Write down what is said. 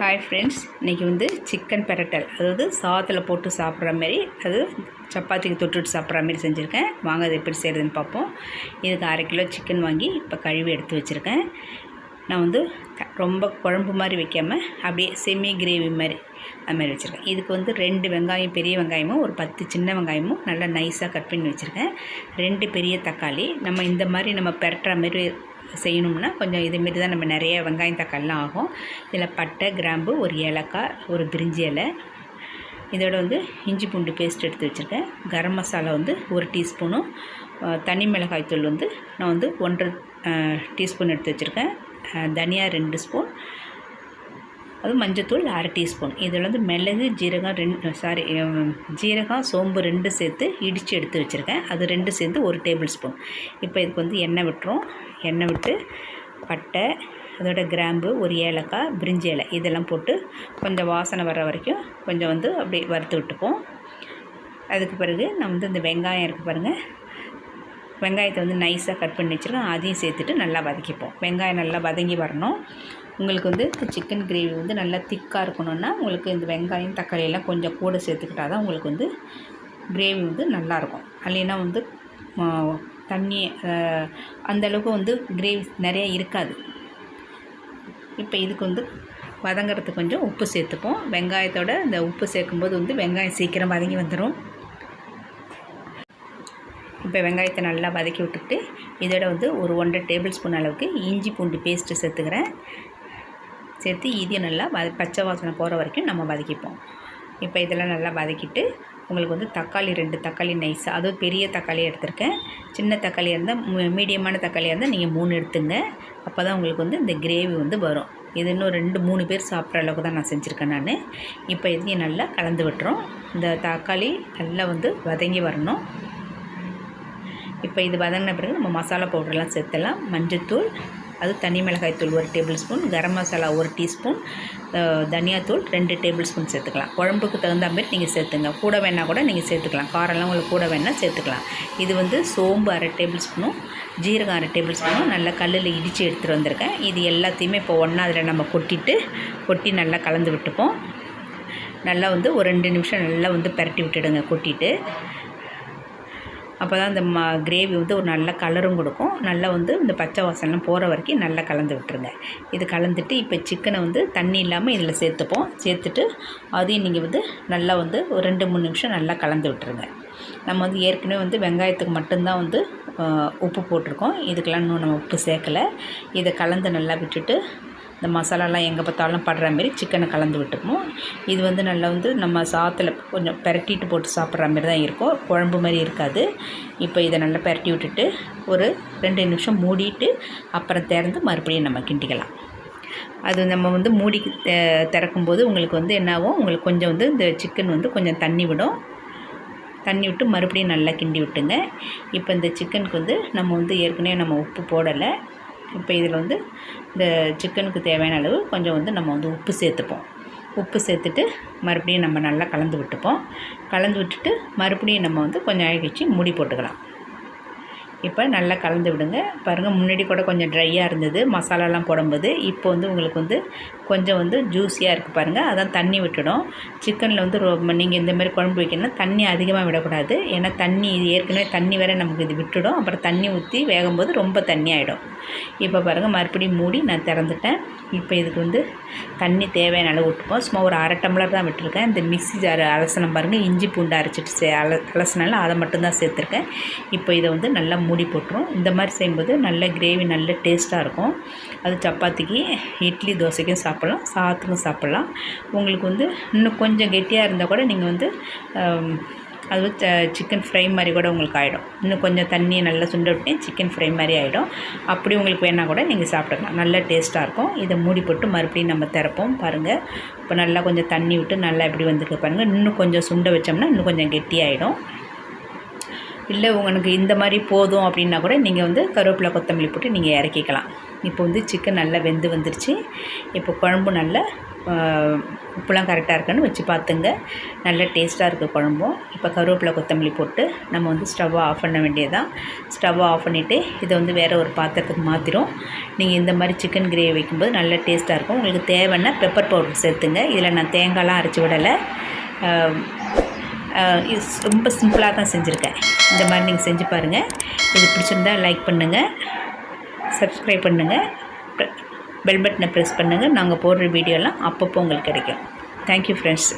Hi friends இன்றைக்கி வந்து chicken பெரட்டல். அதாவது சாதத்தில் போட்டு சாப்பிட்ற மாதிரி அது சப்பாத்திக்கு தொட்டுட்டு சாப்பிட்ற மாதிரி செஞ்சுருக்கேன். வாங்க அது எப்படி செய்கிறதுன்னு பார்ப்போம். இதுக்கு அரை கிலோ சிக்கன் வாங்கி இப்போ கழுவி எடுத்து வச்சுருக்கேன். நான் வந்து ரொம்ப குழம்பு மாதிரி வைக்காமல் அப்படியே செமி கிரேவி மாதிரி அதுமாதிரி வச்சுருக்கேன். இதுக்கு வந்து ரெண்டு வெங்காயம் பெரிய வெங்காயமும் ஒரு பத்து சின்ன வெங்காயமும் நல்லா நைஸாக கட் பண்ணி வச்சுருக்கேன். ரெண்டு பெரிய தக்காளி. நம்ம இந்த மாதிரி நம்ம பெரட்டுற மாதிரி செய்யணும்னா கொஞ்சம் இதுமாரி தான் நம்ம நிறைய வெங்காயம் தக்காளிலாம் ஆகும். இதில் பட்டை கிராம்பு ஒரு ஏலக்காய் ஒரு பிரிஞ்சி இலை. இதோட வந்து இஞ்சி பூண்டு பேஸ்ட் எடுத்து வச்சுருக்கேன். கரம் மசாலா வந்து ஒரு டீஸ்பூனும் தனி மிளகாய் தூள் வந்து நான் வந்து ஒன்றரை டீஸ்பூன் எடுத்து வச்சுருக்கேன். தனியாக தனியா ரெண்டு ஸ்பூன் அது மஞ்சத்தூள் அரை டீஸ்பூன். இதில் வந்து மிளகு ஜீரகம் ரெண்டு சாரி ஜீரகம் சோம்பு ரெண்டு சேர்த்து இடித்து எடுத்து வச்சுருக்கேன். அது ரெண்டு சேர்த்து ஒரு டேபிள் ஸ்பூன். இப்போ இதுக்கு வந்து எண்ணெய் விட்டுரும். எண்ணெய் விட்டு பட்டை அதோட கிராம்பு ஒரு ஏலக்காய் பிரிஞ்சி இலை இதெல்லாம் போட்டு கொஞ்சம் வாசனை வர வரைக்கும் கொஞ்சம் வந்து அப்படியே வறுத்து விட்டுப்போம். அதுக்கு பிறகு நான் வந்து இந்த வெங்காயம் இருக்குது பாருங்கள் வெங்காயத்தை வந்து நைஸாக கட் பண்ணி வச்சுருக்கோம் அதையும் சேர்த்துட்டு நல்லா வதக்கிப்போம். வெங்காயம் நல்லா வதங்கி வரணும். உங்களுக்கு வந்து சிக்கன் கிரேவி வந்து நல்லா திக்காக இருக்கணும்னா உங்களுக்கு இந்த வெங்காயம் தக்காளி எல்லாம் கொஞ்சம் கூட சேர்த்துக்கிட்டால் தான் உங்களுக்கு வந்து கிரேவி வந்து நல்லாயிருக்கும். இல்லைன்னா வந்து தண்ணி அந்தளவுக்கு அந்த அளவுக்கு வந்து கிரேவி நிறையா இருக்காது. இப்போ இதுக்கு வந்து வதங்கிறதுக்கு கொஞ்சம் உப்பு சேர்த்துப்போம். வெங்காயத்தோட இந்த உப்பு சேர்க்கும்போது வந்து வெங்காயம் சீக்கிரம் வதங்கி வந்துடும் இப்போ வெங்காயத்தை நல்லா வதக்கி விட்டுட்டு இதோட வந்து ஒரு ஒன்றரை டேபிள் ஸ்பூன் அளவுக்கு இஞ்சி பூண்டு பேஸ்ட்டு சேர்த்துக்கிறேன். சேர்த்து இதையும் நல்லா வத பச்சை வாசனை போகிற வரைக்கும் நம்ம வதக்கிப்போம். இப்போ இதெல்லாம் நல்லா வதக்கிட்டு உங்களுக்கு வந்து தக்காளி ரெண்டு தக்காளி நைஸ் அதுவும் பெரிய தக்காளி எடுத்திருக்கேன். சின்ன தக்காளி இருந்தால் மீடியமான தக்காளியாக இருந்தால் நீங்கள் மூணு எடுத்துங்க. அப்போ தான் உங்களுக்கு வந்து இந்த கிரேவி வந்து வரும். இது இன்னும் ரெண்டு மூணு பேர் சாப்பிட்ற அளவுக்கு தான் நான் செஞ்சுருக்கேன் நான். இப்போ இதையும் நல்லா கலந்து விட்டுறோம். இந்த தக்காளி நல்லா வந்து வதங்கி வரணும். இப்போ இது வதங்கின பிறகு நம்ம மசாலா பவுடர்லாம் சேர்த்துலாம் மஞ்சத்தூள் அது தனி மிளகாய் தூள் ஒரு டேபிள் ஸ்பூன் கரம் மசாலா ஒரு டீஸ்பூன் தனியாத்தூள் ரெண்டு டேபிள் ஸ்பூன் சேர்த்துக்கலாம். குழம்புக்கு தகுந்த மாதிரி நீங்கள் சேர்த்துங்க. கூட வேணால் கூட நீங்கள் சேர்த்துக்கலாம். காரெல்லாம் உங்களுக்கு கூட வேணால் சேர்த்துக்கலாம். இது வந்து சோம்பு அரை டேபிள் ஸ்பூனும் ஜீரகம் அரை டேபிள் ஸ்பூனும் நல்லா கல்லில் இடித்து எடுத்துகிட்டு வந்திருக்கேன். இது எல்லாத்தையுமே இப்போ ஒன்றா அதில் நம்ம கொட்டிட்டு கொட்டி நல்லா கலந்து விட்டுப்போம். நல்லா வந்து ஒரு ரெண்டு நிமிஷம் நல்லா வந்து பரட்டி விட்டுடுங்க கொட்டிட்டு. அப்போ தான் இந்த ம கிரேவி வந்து ஒரு நல்ல கலரும் கொடுக்கும். நல்லா வந்து இந்த பச்சை வாசனைலாம் போகிற வரைக்கும் நல்லா கலந்து விட்டுருங்க. இது கலந்துட்டு இப்போ சிக்கனை வந்து தண்ணி இல்லாமல் இதில் சேர்த்துப்போம். சேர்த்துட்டு அதையும் நீங்கள் வந்து நல்லா வந்து ஒரு ரெண்டு மூணு நிமிஷம் நல்லா கலந்து விட்டுருங்க. நம்ம வந்து ஏற்கனவே வந்து வெங்காயத்துக்கு மட்டும்தான் வந்து உப்பு போட்டிருக்கோம். இதுக்கெல்லாம் இன்னும் நம்ம உப்பு சேர்க்கலை. இதை கலந்து நல்லா விட்டுட்டு இந்த மசாலாலாம் எங்கே பார்த்தாலும் படுற மாதிரி சிக்கனை கலந்து விட்டுக்கணும். இது வந்து நல்லா வந்து நம்ம சாத்தில் கொஞ்சம் பெரட்டிட்டு போட்டு சாப்பிட்ற மாதிரி தான் இருக்கும். குழம்பு மாதிரி இருக்காது. இப்போ இதை நல்லா பெரட்டி விட்டுட்டு ஒரு ரெண்டு நிமிஷம் மூடிட்டு அப்புறம் திறந்து மறுபடியும் நம்ம கிண்டிக்கலாம். அது நம்ம வந்து மூடி திறக்கும்போது உங்களுக்கு வந்து என்னாகும் உங்களுக்கு கொஞ்சம் வந்து இந்த சிக்கன் வந்து கொஞ்சம் தண்ணி விடும். தண்ணி விட்டு மறுபடியும் நல்லா கிண்டி விட்டுங்க. இப்போ இந்த சிக்கனுக்கு வந்து நம்ம வந்து ஏற்கனவே நம்ம உப்பு போடலை. இப்போ இதில் வந்து இந்த சிக்கனுக்கு தேவையான அளவு கொஞ்சம் வந்து நம்ம வந்து உப்பு சேர்த்துப்போம். உப்பு சேர்த்துட்டு மறுபடியும் நம்ம நல்லா கலந்து விட்டுப்போம். கலந்து விட்டுட்டு மறுபடியும் நம்ம வந்து கொஞ்சம் அழகிச்சு மூடி போட்டுக்கலாம். இப்போ நல்லா கலந்து விடுங்க. பாருங்கள் முன்னாடி கூட கொஞ்சம் ட்ரையாக இருந்தது. மசாலாலாம் போடும்போது இப்போ வந்து உங்களுக்கு வந்து கொஞ்சம் வந்து ஜூஸியாக இருக்குது பாருங்கள் அதான் தண்ணி விட்டுடும். சிக்கனில் வந்து ரொ நீங்கள் இந்தமாதிரி குழம்பு வைக்கணும்னா தண்ணி அதிகமாக விடக்கூடாது. ஏன்னா தண்ணி இது ஏற்கனவே தண்ணி வேற நமக்கு இது விட்டுடும். அப்புறம் தண்ணி ஊற்றி வேகும்போது ரொம்ப தண்ணி ஆகிடும் இப்போ பாருங்கள் மறுபடியும் மூடி நான் திறந்துட்டேன். இப்போ இதுக்கு வந்து தண்ணி தேவையான அளவு விட்டுப்போம் சும்மா ஒரு அரை டம்ளர் தான் விட்டுருக்கேன். இந்த மிக்ஸி ஜார் அலசனம் பாருங்கள் இஞ்சி பூண்டு அரைச்சிட்டு சே அல அலசினால அதை மட்டும்தான் சேர்த்துருக்கேன். இப்போ இதை வந்து நல்லா மூடி போட்டுரும். இந்த மாதிரி செய்யும்போது நல்ல கிரேவி நல்ல டேஸ்ட்டாக இருக்கும். அது சப்பாத்திக்கு இட்லி தோசைக்கும் சாப்பிட்லாம் சாத்துக்கும் சாப்பிட்லாம். உங்களுக்கு வந்து இன்னும் கொஞ்சம் கெட்டியாக இருந்தால் கூட நீங்கள் வந்து அது சிக்கன் ஃப்ரை மாதிரி கூட உங்களுக்கு ஆகிடும் இன்னும் கொஞ்சம் தண்ணியை நல்லா சுண்ட விட்டு சிக்கன் ஃப்ரை மாதிரி ஆகிடும் அப்படி உங்களுக்கு வேணால் கூட நீங்கள் சாப்பிட்டுக்கலாம். நல்ல டேஸ்ட்டாக இருக்கும். இதை மூடி போட்டு மறுபடியும் நம்ம திறப்போம். பாருங்கள் இப்போ நல்லா கொஞ்சம் தண்ணி விட்டு நல்லா இப்படி வந்துருக்கு பாருங்கள் இன்னும் கொஞ்சம் சுண்ட வச்சோம்னா இன்னும் கொஞ்சம் கெட்டியாகிடும் இல்லை உங்களுக்கு இந்த மாதிரி போதும் அப்படின்னா கூட நீங்கள் வந்து கருவேப்பிலை கொத்தமல்லி போட்டு நீங்கள் இறக்கிக்கலாம். இப்போ வந்து சிக்கன் நல்லா வெந்து வந்துருச்சு. இப்போ குழம்பு நல்லா உப்புலாம் கரெக்டாக இருக்கான்னு வச்சு பார்த்துங்க. நல்ல டேஸ்ட்டாக இருக்குது குழம்பும் இப்போ கருவேப்பிலை கொத்தமல்லி போட்டு நம்ம வந்து ஸ்டவ்வை ஆஃப் பண்ண வேண்டியதுதான். ஸ்டவ்வை ஆஃப் பண்ணிவிட்டு இதை வந்து வேறு ஒரு பாத்திரத்துக்கு மாற்றிடும் நீங்கள் இந்த மாதிரி சிக்கன் கிரேவி வைக்கும்போது நல்ல டேஸ்ட்டாக இருக்கும். உங்களுக்கு தேவைன்னா பெப்பர் பவுடர் சேர்த்துங்க. இதில் நான் தேங்காய்லாம் அரைச்சி விடலை. ரொம்ப சிம்பிளாக தான் செஞ்சுருக்கேன். இந்த மாதிரி நீங்கள் செஞ்சு பாருங்கள் இது பிடிச்சிருந்தா லைக் பண்ணுங்கள் சப்ஸ்கிரைப் பண்ணுங்கள் பெல் பட்டனை ப்ரெஸ் பண்ணுங்கள் நாங்கள் போடுற வீடியோலாம் அப்பப்போ உங்களுக்கு கிடைக்கும். Thank you friends